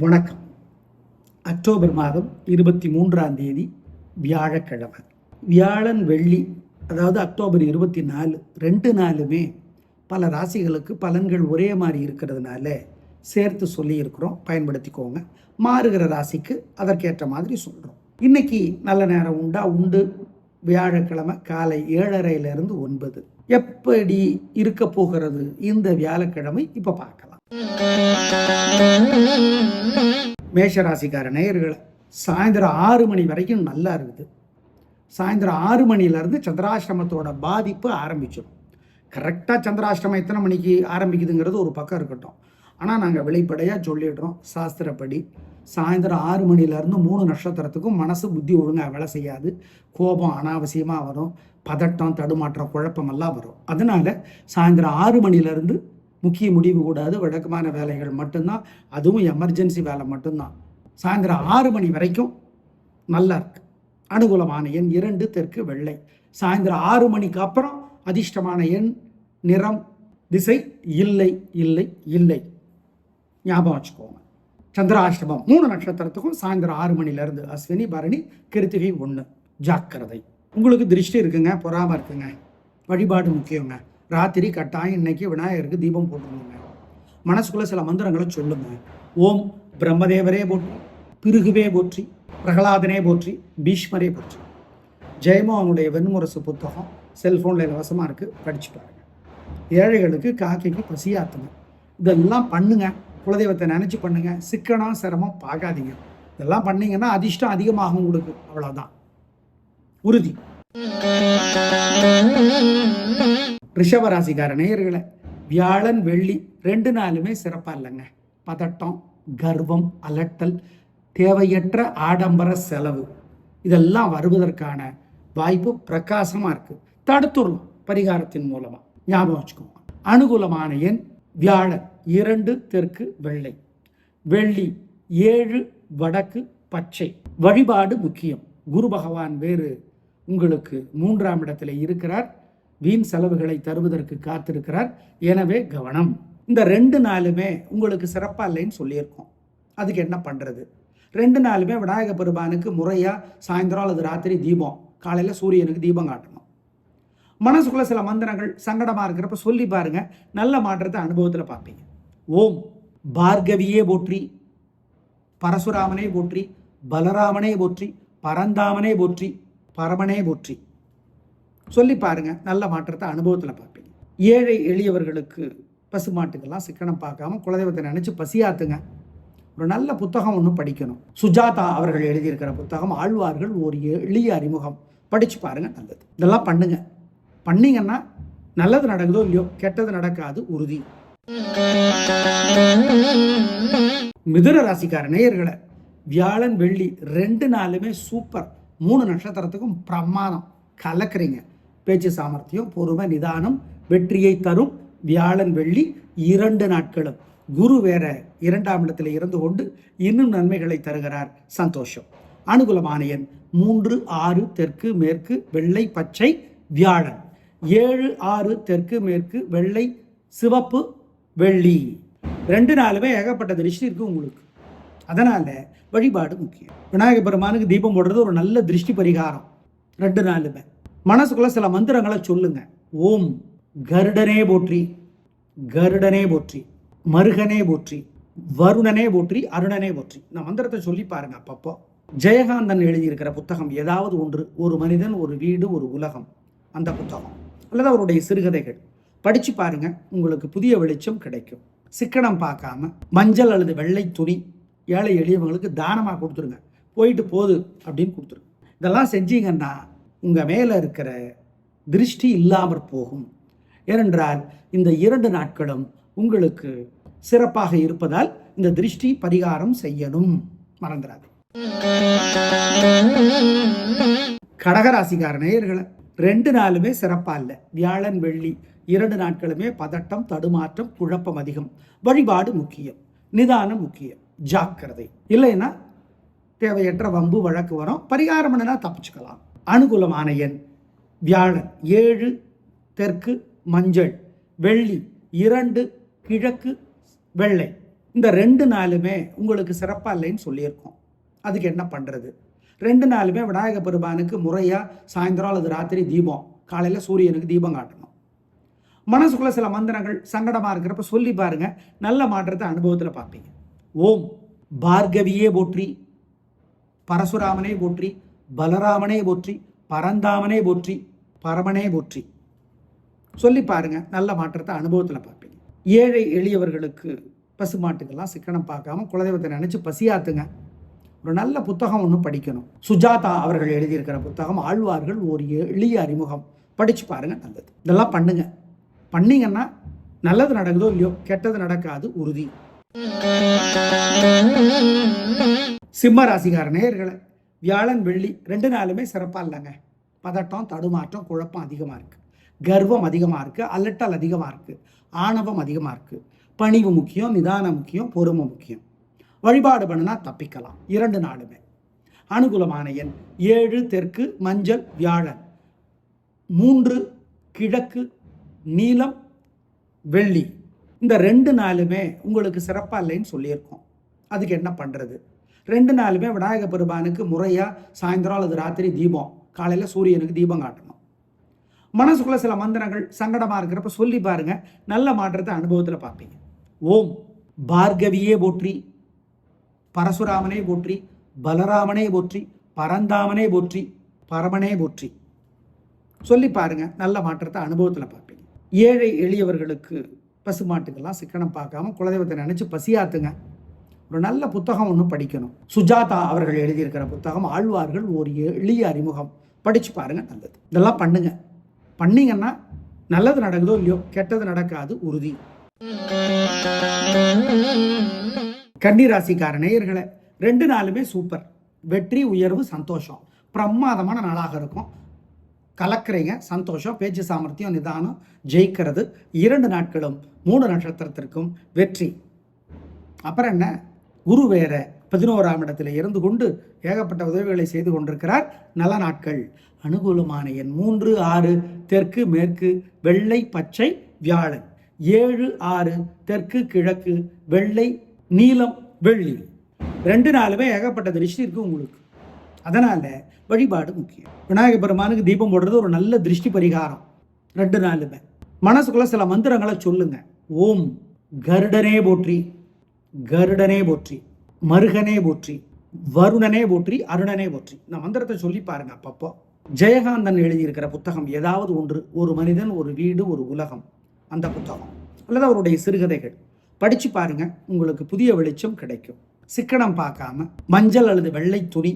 வணக்கம். அக்டோபர் மாதம் இருபத்தி மூன்றாம் தேதி வியாழக்கிழமை. வியாழன் வெள்ளி அதாவது அக்டோபர் இருபத்தி நாலு ரெண்டு நாளுமே பல ராசிகளுக்கு பலன்கள் ஒரே மாதிரி இருக்கிறதுனால சேர்த்து சொல்லியிருக்கிறோம். பயன்படுத்திக்கோங்க. மாறுகிற ராசிக்கு அதற்கேற்ற மாதிரி சொல்கிறோம் இன்னைக்கு நல்ல நேரம் உண்டா? உண்டு. வியாழக்கிழமை காலை ஏழரையிலிருந்து ஒன்பது. எப்படி இருக்க போகிறது? இந்த வியாழக்கிழமை இப்போ பார்க்கலாம். மேஷராசிக்கார நேயர்களை சாயந்தரம் ஆறு மணி வரைக்கும் நல்லா இருக்குது. சாயந்தரம் ஆறு மணிலேருந்து சந்திராஷ்டமத்தோட பாதிப்பு ஆரம்பிச்சிடும். கரெக்டாக சந்திராஷ்டமம் எத்தனை மணிக்கு ஆரம்பிக்குதுங்கிறது ஒரு பக்கம் இருக்கட்டும். ஆனால் நாங்கள் வெளிப்படையாக சொல்லிடுறோம் சாஸ்திரப்படி சாயந்தரம் ஆறு மணிலேருந்து மூணு நட்சத்திரத்துக்கும் மனசு புத்தி ஒழுங்காக வேலை செய்யாது. கோபம் அனாவசியமாக வரும். பதட்டம் தடுமாற்றம் குழப்பமெல்லாம் வரும். அதனால் சாயந்தரம் ஆறு மணிலேருந்து முக்கிய முடிவு கூடாது வழக்கமான வேலைகள் மட்டும்தான். அதுவும் எமர்ஜென்சி வேலை மட்டும்தான். சாயந்தரம் ஆறு மணி வரைக்கும் நல்லா இருக்கு. அனுகூலமான எண் இரண்டு தெற்கு வெள்ளை. சாயந்தரம் ஆறு மணிக்கு அப்புறம் அதிர்ஷ்டமான எண் நிறம் திசை இல்லை இல்லை இல்லை. ஞாபகம் வச்சுக்கோங்க. சந்திராஷ்டமம் மூணு நட்சத்திரத்துக்கும் சாயந்தரம் ஆறு மணிலேருந்து அஸ்வினி பரணி கிருத்திகை ஒன்று. ஜாக்கிரதை. உங்களுக்கு திருஷ்டி இருக்குங்க பொறாம இருக்குங்க. வழிபாடு முக்கியங்க. ராத்திரி கட்டாயம் இன்னைக்கு விநாயகருக்கு தீபம் போட்டுருங்க. மனசுக்குள்ள சில மந்திரங்களை சொல்லுங்க. ஓம் பிரம்மதேவரே போற்றி பிருகுவே போற்றி பிரகலாதனே போற்றி பீஷ்மரே போற்றி. ஜெயமோ அவனுடைய வெண்முரசு புத்தகம் செல்ஃபோனில் இலவசமாக இருக்குது படிச்சு பாருங்க. ஏழைகளுக்கு காக்கைக்கு பசியாத்துங்க. இதெல்லாம் பண்ணுங்க. குலதெய்வத்தை நினச்சி பண்ணுங்க. சிக்கனம் சிரமம் பார்க்காதீங்க. இதெல்லாம் பண்ணீங்கன்னா அதிர்ஷ்டம் அதிகமாகும் உங்களுக்கு. அவ்வளோதான் உறுதி. ரிஷபராசிக்கார நேயர்களை வியாழன் வெள்ளி ரெண்டு நாளுமே சிறப்பாக இல்லைங்க. பதட்டம் கர்வம் அலட்டல் தேவையற்ற ஆடம்பர செலவு. இதெல்லாம் வருவதற்கான வாய்ப்பு பிரகாசமாக இருக்குது தடுத்துடலாம் பரிகாரத்தின் மூலமாக ஞாபகம் வச்சுக்கோங்க. அனுகூலமான எண் வியாழன் இரண்டு தெற்கு வெள்ளை. வெள்ளி ஏழு வடக்கு பச்சை. வழிபாடு முக்கியம். குரு பகவான் வேறு உங்களுக்கு மூன்றாம் இடத்துல இருக்கிறார். வீண் செலவுகளை தருவதற்கு காத்திருக்கிறார். எனவே கவனம். இந்த ரெண்டு நாளுமே உங்களுக்கு சிறப்பாக இல்லைன்னு சொல்லியிருக்கோம். அதுக்கு என்ன பண்ணுறது ரெண்டு நாளுமே விநாயக பெருமானுக்கு முறையாக சாயந்தரம் அல்லது ராத்திரி தீபம் காலையில் சூரியனுக்கு தீபம் காட்டணும். மனசுக்குள்ளே சில மந்திரங்கள் சங்கடமாக இருக்கிறப்ப சொல்லி பாருங்கள் நல்ல மாற்றத்தை அனுபவத்தில் பார்ப்பீங்க. ஓம் பார்கவியே போற்றி பரசுராமனே போற்றி பலராமனே போற்றி பரந்தாமனே போற்றி பரமனே போற்றி. சொல்லி பாருங்கள் நல்ல மாற்றத்தை அனுபவத்தில் பார்ப்பீங்க. ஏழை எளியவர்களுக்கு பசுமாட்டுக்கெல்லாம் சிக்கனம் பார்க்காம குலதெய்வத்தை நினச்சி பசியாத்துங்க. ஒரு நல்ல புத்தகம் ஒன்று படிக்கணும். சுஜாதா அவர்கள் எழுதியிருக்கிற புத்தகம் ஆழ்வார்கள் ஒரு எளிய அறிமுகம். படித்து பாருங்க நல்லது. இதெல்லாம் பண்ணுங்க. பண்ணீங்கன்னா நல்லது நடக்குதோ இல்லையோ கெட்டது நடக்காது உறுதி. மிதுன ராசிக்கார நேயர்களை வியாழன் வெள்ளி ரெண்டு நாளுமே சூப்பர். மூணு நட்சத்திரத்துக்கும் பிரமாணம் கலக்குறீங்க. பேச்சு சாமர்த்தியம் பொறுமை நிதானம் வெற்றியை தரும் வியாழன் வெள்ளி இரண்டு நாட்களும். குரு வேற இரண்டாம் இடத்தில் இருந்து கொண்டு இன்னும் நன்மைகளை தருகிறார். சந்தோஷம். அனுகூலமான எண் மூன்று ஆறு தெற்கு மேற்கு வெள்ளை பச்சை வியாழன். ஏழு ஆறு தெற்கு மேற்கு வெள்ளை சிவப்பு வெள்ளி. ரெண்டு நாளுமே ஏகப்பட்ட திருஷ்டி இருக்கு உங்களுக்கு. அதனால் வழிபாடு முக்கியம். விநாயகர் பெருமானுக்கு தீபம் போடுறது ஒரு நல்ல திருஷ்டி பரிகாரம். ரெண்டு நாளுமே. மனசுக்குள்ள சில மந்திரங்களை சொல்லுங்க. ஓம் கருடனே போற்றி கருடனே போற்றி மருகனே போற்றி வருணனே போற்றி அருணனே போற்றி. இந்த மந்திரத்தை சொல்லி பாருங்க அப்பப்போ. ஜெயகாந்தன் எழுதியிருக்கிற புத்தகம் ஏதாவது ஒன்று ஒரு மனிதன் ஒரு வீடு ஒரு உலகம் அந்த புத்தகம். அல்லது அவருடைய சிறுகதைகள். படிச்சு பாருங்க உங்களுக்கு புதிய வெளிச்சம் கிடைக்கும். சிக்கனம் பார்க்காம மஞ்சள் அல்லது வெள்ளை துணி ஏழை எளியவங்களுக்கு தானமாக கொடுத்துருங்க. போயிட்டு போகுது அப்படின்னு கொடுத்துருங்க இதெல்லாம் செஞ்சீங்கன்னா உங்கள் மேலே இருக்கிற திருஷ்டி இல்லாமற் போகும். ஏனென்றால் இந்த இரண்டு நாட்களும் உங்களுக்கு சிறப்பாக இருப்பதால் இந்த திருஷ்டி பரிகாரம் செய்யணும். மறந்துடாது கடகராசிக்கார நேயர்களை ரெண்டு நாளுமே சிறப்பா இல்லை. வியாழன் வெள்ளி இரண்டு நாட்களுமே பதட்டம் தடுமாற்றம் குழப்பம் அதிகம். வழிபாடு முக்கியம். நிதானம் முக்கியம். ஜாக்கிரதை. இல்லைன்னா தேவையற்ற வம்பு வழக்கு வரும் பரிகாரம் பண்ணினா தப்பிச்சுக்கலாம். அனுகூலமான எண் வியாழன் ஏழு தெற்கு மஞ்சள் வெள்ளி இரண்டு கிழக்கு வெள்ளை. இந்த ரெண்டு நாளுமே உங்களுக்கு சிறப்பாக இல்லைன்னு சொல்லியிருக்கோம். அதுக்கு என்ன பண்ணுறது ரெண்டு நாளுமே விநாயக பெருமானுக்கு முறையாக சாயந்தரம் அல்லது ராத்திரி தீபம் காலையில் சூரியனுக்கு தீபம் காட்டணும். மனசுக்குள்ளே சில மந்திரங்கள் சங்கடமாக இருக்கிறப்ப சொல்லி பாருங்கள் நல்ல மாற்றத்தை அனுபவத்தில் பார்ப்பீங்க. ஓம் பார்கவியே போற்றி பரசுராமனே போற்றி பலராமனே போற்றி பரந்தாமனே போற்றி பரமனே போற்றி. சொல்லி பாருங்க நல்ல மாற்றத்தை அனுபவத்தில் பார்ப்பீங்க. ஏழை எளியவர்களுக்கு பசுமாட்டுக்கெல்லாம் சிக்கனம் பார்க்காம குலதெய்வத்தை நினைச்சு பசியாத்துங்க. ஒரு நல்ல புத்தகம் ஒன்று படிக்கணும். சுஜாதா அவர்கள் எழுதியிருக்கிற புத்தகம் ஆழ்வார்கள் ஒரு எளிய அறிமுகம். படித்து பாருங்க நல்லது. இதெல்லாம் பண்ணுங்க. பண்ணிங்கன்னா நல்லது நடக்குதோ இல்லையோ கெட்டது நடக்காது உறுதி. சிம்ம ராசிகார நேயர்களை வியாழன் வெள்ளி ரெண்டு நாளுமே சிறப்பாக இல்லைங்க. பதட்டம் தடுமாற்றம் குழப்பம் அதிகமாக இருக்குது கர்வம் அதிகமாக இருக்குது அலட்டல் அதிகமாக இருக்குது ஆணவம் அதிகமாக இருக்குது பணிவு முக்கியம் நிதானம் முக்கியம் பொறுமை முக்கியம். வழிபாடு பண்ணுனா தப்பிக்கலாம் இரண்டு நாளுமே. அனுகூலமான எண் ஏழு தெற்கு மஞ்சள் வியாழன். மூன்று கிழக்கு நீலம் வெள்ளி. இந்த ரெண்டு நாளுமே உங்களுக்கு சிறப்பாக இல்லைன்னு சொல்லியிருக்கோம். அதுக்கு என்ன பண்ணுறது ரெண்டு நாளுமே விநாயக பெருமானுக்கு முறையாக சாயந்தரம் அல்லது ராத்திரி தீபம் காலையில் சூரியனுக்கு தீபம் காட்டணும். மனசுக்குள்ள சில மந்திரங்கள் சங்கடமாக இருக்கிறப்ப சொல்லி பாருங்க. நல்ல மாற்றத்தை அனுபவத்தில் பார்ப்பீங்க. ஓம் பார்கவியே போற்றி பரசுராமனே போற்றி பலராமனே போற்றி பரந்தாமனே போற்றி பரமனே போற்றி. சொல்லி பாருங்க. நல்ல மாற்றத்தை அனுபவத்தில் பார்ப்பீங்க. ஏழை எளியவர்களுக்கு பசுமாட்டுக்கெல்லாம் சிக்கனம் பார்க்காம குலதெய்வத்தை நினைச்சு பசியாத்துங்க. ஒரு நல்ல புத்தகம் ஒன்று படிக்கணும். சுஜாதா அவர்கள் எழுதியிருக்கிற புத்தகம் ஆழ்வார்கள் ஒரு எளிய அறிமுகம். படிச்சு பாருங்க நல்லது. இதெல்லாம் பண்ணுங்க. பண்ணீங்கன்னா நல்லது நடக்குதோ இல்லையோ கெட்டது நடக்காது உறுதி. கன்னிராசிக்கார நேயர்களை ரெண்டு நாளுமே சூப்பர். வெற்றி உயர்வு சந்தோஷம். பிரமாதமான நாளாக இருக்கும். கலக்கிறீங்க சந்தோஷம் பேச்சு சாமர்த்தியம் நிதானம் ஜெயிக்கிறது. இரண்டு நாட்களும் மூணு நட்சத்திரத்திற்கும் வெற்றி. அப்புறம் என்ன? குரு வேற பதினோராம் இடத்துல இருந்து கொண்டு ஏகப்பட்ட உதவிகளை செய்து கொண்டிருக்கிறார். நல்ல நாட்கள். அனுகூலமான எண் மூன்று ஆறு தெற்கு மேற்கு வெள்ளை பச்சை வியாழன். ஏழு ஆறு தெற்கு கிழக்கு வெள்ளை நீலம் வெள்ளி. ரெண்டு நாளுமே ஏகப்பட்ட திருஷ்டி இருக்கு உங்களுக்கு அதனால் வழிபாடு முக்கியம். விநாயக பெருமானுக்கு தீபம் போடுறது ஒரு நல்ல திருஷ்டி பரிகாரம். ரெண்டு நாளுமே. மனசுக்குள்ள சில மந்திரங்களை சொல்லுங்க. ஓம் கருடனே போற்றி கருடனே போற்றி மருகனே போற்றி வருணனே போற்றி அருணனே போற்றி. இந்த மந்திரத்தை சொல்லி பாருங்க அப்பப்போ. ஜெயகாந்தன் எழுதியிருக்கிற புத்தகம் ஏதாவது ஒன்று ஒரு மனிதன் ஒரு வீடு ஒரு உலகம் அந்த புத்தகம். அல்லது அவருடைய சிறுகதைகள். படிச்சு பாருங்க. உங்களுக்கு புதிய வெளிச்சம் கிடைக்கும். சிக்கனம் பார்க்காம மஞ்சள் அல்லது வெள்ளை துணி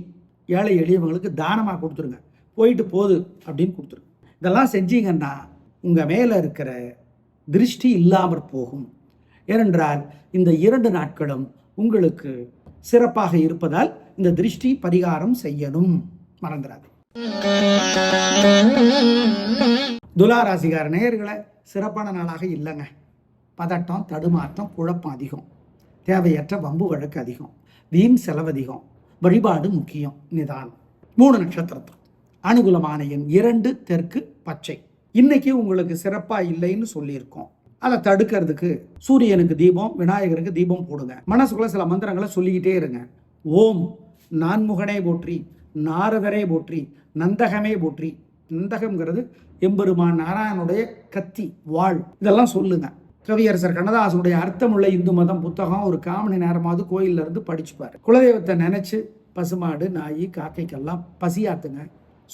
ஏழை எளியவங்களுக்கு தானமாக கொடுத்துருங்க. போயிட்டு போகுது அப்படின்னு கொடுத்துருங்க இதெல்லாம் செஞ்சீங்கன்னா உங்கள் மேலே இருக்கிற திருஷ்டி இல்லாமற் போகும். ஏனென்றால் இந்த இரண்டு நாட்களும் உங்களுக்கு சிறப்பாக இருப்பதால் இந்த திருஷ்டி பரிகாரம் செய்யணும். மறந்துடாது துலாராசிகார நேயர்களை சிறப்பான நாளாக இல்லைங்க. பதட்டம் தடுமாற்றம் குழப்பம் அதிகம். தேவையற்ற வம்பு வழக்கு அதிகம். வீண் செலவு அதிகம். வழிபாடு முக்கியம். நிதானம் மூணு நட்சத்திரத்தில். அனுகூலமான எண் இரண்டு தெற்கு பச்சை. இன்னைக்கு உங்களுக்கு சிறப்பா இல்லைன்னு சொல்லியிருக்கோம். அதை தடுக்கிறதுக்கு சூரியனுக்கு தீபம் விநாயகருக்கு தீபம் போடுங்க. மனசுக்குள்ள சில மந்திரங்களை சொல்லிக்கிட்டே இருங்க. ஓம் நான்முகனே போற்றி நாரதரே போற்றி நந்தகமே போற்றி. நந்தகம்ங்கிறது எம்பெருமான் நாராயணனுடைய கத்தி வாழ். இதெல்லாம் சொல்லுங்க. கவியரசர் கண்ணதாசனுடைய அர்த்தமுள்ள இந்து மதம் புத்தகம் ஒரு காமணி நேரமாவது கோயில்ல இருந்து படிச்சுப்பாரு. குலதெய்வத்தை நினைச்சு பசுமாடு நாய் காக்கைக்கெல்லாம் பசியாத்துங்க.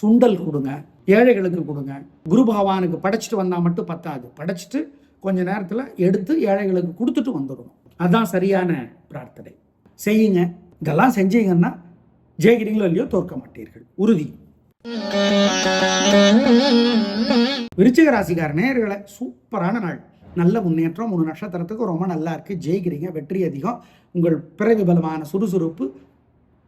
சுண்டல் கொடுங்க ஏழைகளுக்கு கொடுங்க. குரு பகவானுக்கு படைச்சிட்டு வந்தால் மட்டும் பத்தாது. படைச்சிட்டு கொஞ்ச நேரத்தில் எடுத்து ஏழைகளுக்கு கொடுத்துட்டு வந்துடணும். அதுதான் சரியான பிரார்த்தனை. செய்யுங்க. இதெல்லாம் செஞ்சீங்கன்னா ஜெயிக்கிறீங்களோ இல்லையோ தோற்க மாட்டீர்கள். உறுதி. விருச்சிக ராசிக்கார நேயர்களை சூப்பரான நாள். நல்ல முன்னேற்றம் மூணு நட்சத்திரத்துக்கு ரொம்ப நல்லா இருக்கு. ஜெயிக்கிறீங்க வெற்றி அதிகம். உங்கள் பிறவி பலமான சுறுசுறுப்பு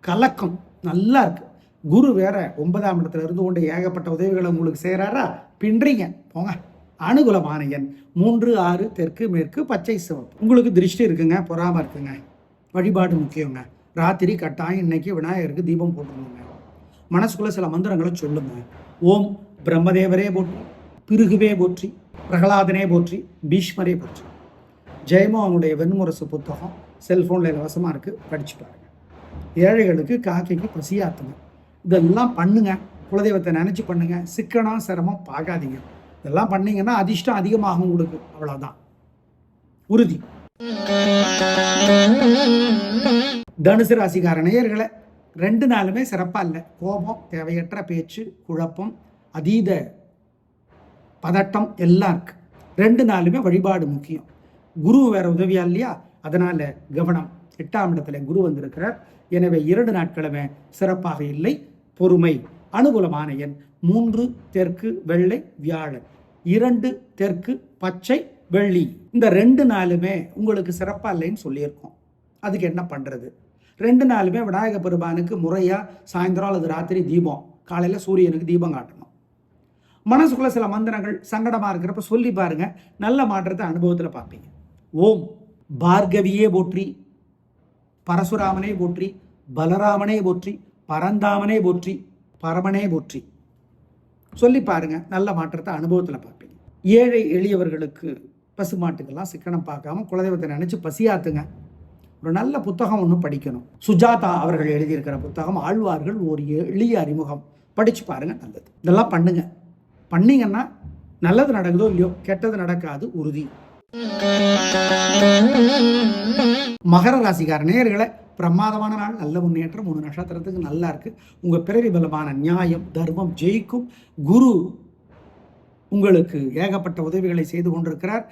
கலக்கம் நல்லா இருக்கு. குரு வேற ஒன்பதாம் இடத்துல இருந்து கொண்டு ஏகப்பட்ட உதவிகளை உங்களுக்கு செய்கிறாரா பின்றீங்க. போங்க. அனுகூலமான எண். மூன்று ஆறு தெற்கு மேற்கு பச்சை சிவப்பு. உங்களுக்கு திருஷ்டி இருக்குங்க பொறாம இருக்குங்க. வழிபாடு முக்கியங்க. ராத்திரி கட்டாயம் இன்னைக்கு விநாயகருக்கு தீபம் போட்டுருங்க. மனசுக்குள்ள சில மந்திரங்களை சொல்லுங்க. ஓம் பிரம்மதேவரே போற்றி பிருகுவே போற்றி. பிரகலாதனே போற்றி பீஷ்மரே போற்றி. ஜெயமோ அவனுடைய வெண்முரசு புத்தகம் செல்ஃபோனில் இலவசமாக இருக்குது படிச்சு பாருங்க. ஏழைகளுக்கு காக்கைக்கு பசியாத்துங்க. இதெல்லாம் பண்ணுங்க. குலதெய்வத்தை நினச்சி பண்ணுங்க. சிக்கனம் சிரமம் பார்க்காதீங்க. இதெல்லாம் பண்ணீங்கன்னா அதிர்ஷ்டம் அதிகமாகும் உங்களுக்கு. அவ்வளோதான் உறுதி. தனுசு ராசிக்கார நேயர்களை ரெண்டு நாளுமே சிறப்பாக இல்லை. கோபம் தேவையற்ற பேச்சு குழப்பம் அதீத பதட்டம் எல்லாம் இருக்குது ரெண்டு நாளுமே வழிபாடு முக்கியம். குரு வேற உதவியா இல்லையா? அதனால் கவனம். எட்டாம் இடத்துல குரு வந்திருக்கிறார். எனவே இரண்டு நாட்களுமே சிறப்பாக இல்லை. பொறுமை. அனுகூலமான எண். மூன்று தெற்கு வெள்ளை வியாழன். இரண்டு தெற்கு பச்சை வெள்ளி. இந்த ரெண்டு நாளுமே உங்களுக்கு சிறப்பாக இல்லைன்னு சொல்லியிருக்கோம். அதுக்கு என்ன பண்ணுறது ரெண்டு நாளுமே விநாயகர் பெருமானுக்கு முறையாக சாயந்தரம் அல்லது ராத்திரி தீபம். காலையில் சூரியனுக்கு தீபம் காட்டணும். மனசுக்குள்ள சில மந்திரங்கள் சங்கடமா இருக்கிறப்ப சொல்லி பாருங்க. நல்ல மாற்றத்தை அனுபவத்தில் பார்ப்பீங்க. ஓம் பார்கவியே போற்றி பரசுராமனே போற்றி பலராமனே போற்றி பரந்தாமனே போற்றி பரமனே போற்றி. சொல்லி பாருங்க. நல்ல மாற்றத்தை அனுபவத்தில் பார்ப்பீங்க. ஏழை எளியவர்களுக்கு பசுமாட்டுக்கெல்லாம் சிக்கனம் பார்க்காம குலதெய்வத்தை நினைச்சு பசியாத்துங்க. ஒரு நல்ல புத்தகம் ஒன்று படிக்கணும். சுஜாதா அவர்கள் எழுதியிருக்கிற புத்தகம் ஆழ்வார்கள் ஒரு எளிய அறிமுகம். படிச்சு பாருங்க நல்லது. இதெல்லாம் பண்ணுங்க. பண்ணீங்கன்னா நல்லது நடக்குதோ இல்லையோ கெட்டது நடக்காது உறுதி. மகர ராசிக்கார நேர்களை பிரமாதமான நாள் நல்ல முன்னேற்றம் ஒரு நட்சத்திரத்துக்கு நல்லா இருக்கு. உங்க பிறவி பலமான நியாயம் தர்மம் ஜெயிக்கும் குரு உங்களுக்கு ஏகப்பட்ட உதவிகளை செய்து கொண்டிருக்கிறார்.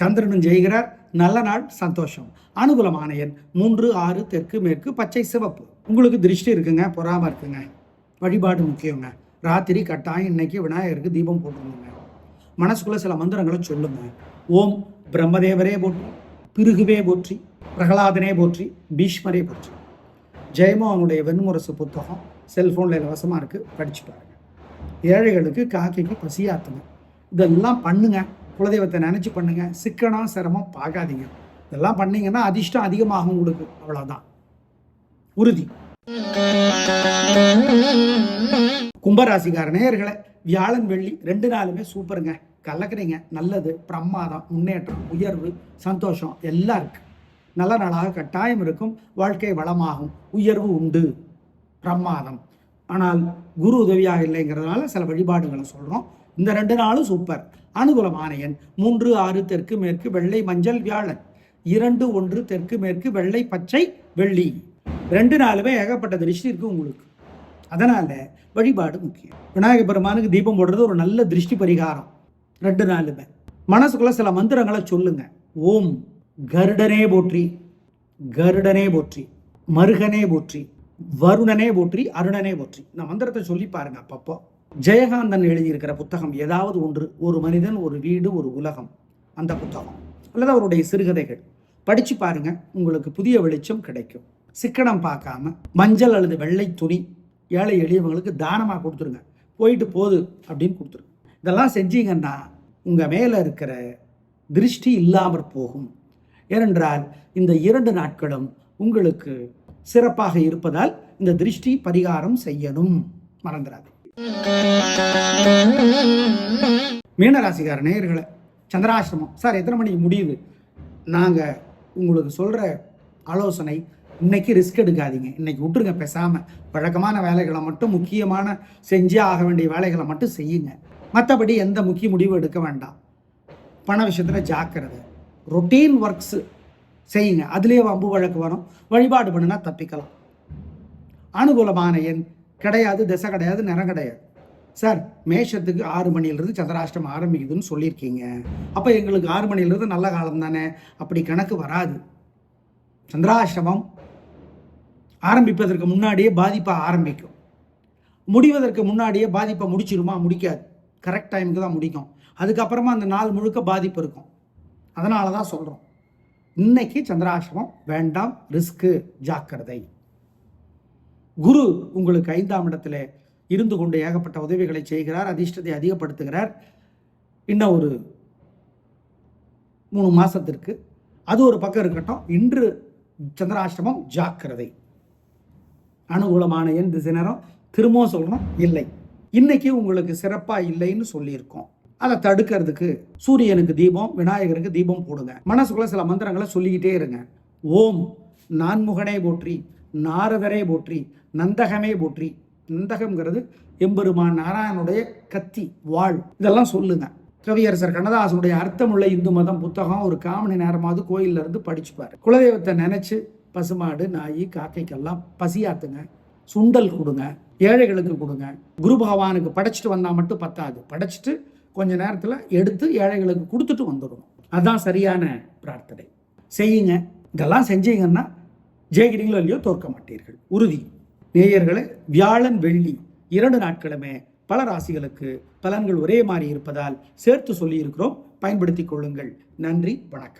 சந்திரனும் ஜெயிக்கிறார். நல்ல நாள் சந்தோஷம். அனுகூலமான எண் மூன்று ஆறு தெற்கு மேற்கு பச்சை சிவப்பு. உங்களுக்கு திருஷ்டி இருக்குங்க பொறாம இருக்குங்க. வழிபாடு முக்கியங்க. ராத்திரி கட்டாயம் இன்னைக்கு விநாயகருக்கு தீபம் போட்டுருங்க மனசுக்குள்ள சில மந்திரங்களை சொல்லுங்க. ஓம் பிரம்மதேவரே போற்றி பிருகுவே போற்றி பிரகலாதனே போற்றி பீஷ்மரே போற்றி. ஜெயமோ அவனுடைய வெண்முரசு புத்தகம் செல்ஃபோனில் இலவசமாக இருக்குது படிச்சு பாருங்க. ஏழைகளுக்கு காக்கைக்கு பசியாத்துங்க. இதெல்லாம் பண்ணுங்க. குலதெய்வத்தை நினச்சி பண்ணுங்க. சிக்கனம் சிரமம் பார்க்காதீங்க. இதெல்லாம் பண்ணீங்கன்னா அதிர்ஷ்டம் அதிகமாகும் உங்களுக்கு. அவ்வளோதான் உறுதி. கும்பராசிக்கார நேயர்களை வியாழன் வெள்ளி ரெண்டு நாளுமே சூப்பருங்க. கலக்குறீங்க. நல்லது பிரமாதம் முன்னேற்றம் உயர்வு சந்தோஷம் எல்லாம் இருக்கு. நல்ல நாளாக கட்டாயம் இருக்கும். வாழ்க்கை வளமாகும். உயர்வு உண்டு. பிரமாதம். ஆனால் குரு உதவியாக இல்லைங்கிறதுனால சில வழிபாடுகளை சொல்கிறோம் இந்த ரெண்டு நாளும் சூப்பர். அனுகூலமான எண் மூன்று ஆறு தெற்கு மேற்கு வெள்ளை மஞ்சள் வியாழன். இரண்டு ஒன்று தெற்கு மேற்கு வெள்ளை பச்சை வெள்ளி. ரெண்டு நாளுமே ஏகப்பட்ட திருஷ்டி இருக்குது உங்களுக்கு. அதனால் வழிபாடு முக்கியம். விநாயக பெருமானுக்கு தீபம் போடுறது ஒரு நல்ல திருஷ்டி பரிகாரம். ரெண்டு நாளுமே. மனசுக்குள்ள சில மந்திரங்களை சொல்லுங்க. ஓம் கருடனே போற்றி கருடனே போற்றி மருகனே போற்றி வருணனே போற்றி அருணனே போற்றி. இந்த மந்திரத்தை சொல்லி பாருங்க அப்பப்போ. ஜெயகாந்தன் எழுதியிருக்கிற புத்தகம் ஏதாவது ஒன்று ஒரு மனிதன் ஒரு வீடு ஒரு உலகம் அந்த புத்தகம். அல்லது அவருடைய சிறுகதைகள். படித்து பாருங்க உங்களுக்கு புதிய வெளிச்சம் கிடைக்கும். சிக்கனம் பார்க்காம மஞ்சள் அல்லது வெள்ளை துணி ஏழை எளியவங்களுக்கு தானமாக கொடுத்துருங்க. போயிட்டு போகுது அப்படின்னு கொடுத்துருங்க. இதெல்லாம் செஞ்சீங்கன்னா உங்கள் மேலே இருக்கிற திருஷ்டி இல்லாமற் போகும். ஏனென்றால் இந்த இரண்டு நாட்களும் உங்களுக்கு சிறப்பாக இருப்பதால் இந்த திருஷ்டி பரிகாரம் செய்யணும். மறந்துடாது மீனராசிகார நேயர்களை சந்திராசிரமம். சார் எத்தனை மணிக்கு முடியுது? நாங்கள் உங்களுக்கு சொல்கிற ஆலோசனை இன்னைக்கு ரிஸ்க் எடுக்காதீங்க. இன்னைக்கு விட்டுருங்க பேசாமல் வழக்கமான வேலைகளை மட்டும் முக்கியமான செஞ்சே ஆக வேண்டிய வேலைகளை மட்டும் செய்யுங்க. மற்றபடி எந்த முக்கிய முடிவும் எடுக்க வேண்டாம். பண விஷயத்தில் ஜாக்கிரதை. ரொட்டீன் ஒர்க்ஸு செய்யுங்க. அதுலேயே வம்பு வழக்கு வரும். வழிபாடு பண்ணுனா தப்பிக்கலாம். அனுகூலமான எண் கிடையாது திசை கிடையாது நிறம் கிடையாது. சார் மேஷத்துக்கு ஆறு மணிலிருந்து சந்திராஷ்டம் ஆரம்பிக்குதுன்னு சொல்லியிருக்கீங்க. அப்போ எங்களுக்கு ஆறு மணிலிருந்து நல்ல காலம் தானே? அப்படி கணக்கு வராது. சந்திராஷ்டமம் ஆரம்பிப்பதற்கு முன்னாடியே பாதிப்பை ஆரம்பிக்கும். முடிவதற்கு முன்னாடியே பாதிப்பை முடிச்சிருமா? முடிக்காது. கரெக்ட் டைமுக்கு தான் முடிக்கும். அதுக்கப்புறமா அந்த நாள் முழுக்க பாதிப்பு இருக்கும். அதனால தான் சொல்கிறோம் இன்னைக்கு சந்திராசிரமம் வேண்டாம் ரிஸ்க்கு ஜாக்கிரதை. குரு உங்களுக்கு ஐந்தாம் இடத்துல இருந்து கொண்டு ஏகப்பட்ட உதவிகளை செய்கிறார் அதிர்ஷ்டத்தை அதிகப்படுத்துகிறார். இன்னும் ஒரு மூணு மாதத்திற்கு அது ஒரு பக்கம் இருக்கட்டும். இன்று சந்திராஷ்டமம் ஜாக்கிரதை. அனுகூலமான எண் திசை நேரம் திரும்பவும் சொல்லணும் இல்லை. இன்னைக்கு உங்களுக்கு சிறப்பாக இல்லைன்னு சொல்லியிருக்கோம். அதை தடுக்கிறதுக்கு சூரியனுக்கு தீபம் விநாயகருக்கு தீபம் போடுங்க. மனசுக்குள்ள சில மந்திரங்களை சொல்லிக்கிட்டே இருங்க. ஓம் நான்முகனே போற்றி நாரதரே போற்றி நந்தகமே போற்றி. நந்தகம்ங்கிறது எம்பெருமான் நாராயணனுடைய கத்தி வாழ். இதெல்லாம் சொல்லுங்க. கவியரசர் கண்ணதாசனுடைய அர்த்தமுள்ள இந்து மதம் புத்தகம் ஒரு காமணி நேரமாவது கோயில்ல இருந்து குலதெய்வத்தை நினைச்சு பசுமாடு நாய் காக்கைக்கெல்லாம் பசியாத்துங்க. சுண்டல் கொடுங்க ஏழைகளுக்கு கொடுங்க. குரு பகவானுக்கு படைச்சிட்டு வந்தால் மட்டும் பத்தாது. படைச்சிட்டு கொஞ்ச நேரத்தில் எடுத்து ஏழைகளுக்கு கொடுத்துட்டு வந்துடணும். அதான் சரியான பிரார்த்தனை. செய்யுங்க. இதெல்லாம் செஞ்சீங்கன்னா ஜெயகிரிங்களோ இல்லையோ தோற்க மாட்டீர்கள். உறுதி. நேயர்களே வியாழன் வெள்ளி இரண்டு நாட்களுமே பல ராசிகளுக்கு பலன்கள் ஒரே மாதிரி இருப்பதால் சேர்த்து சொல்லியிருக்கிறோம். பயன்படுத்திக் கொள்ளுங்கள். நன்றி வணக்கம்.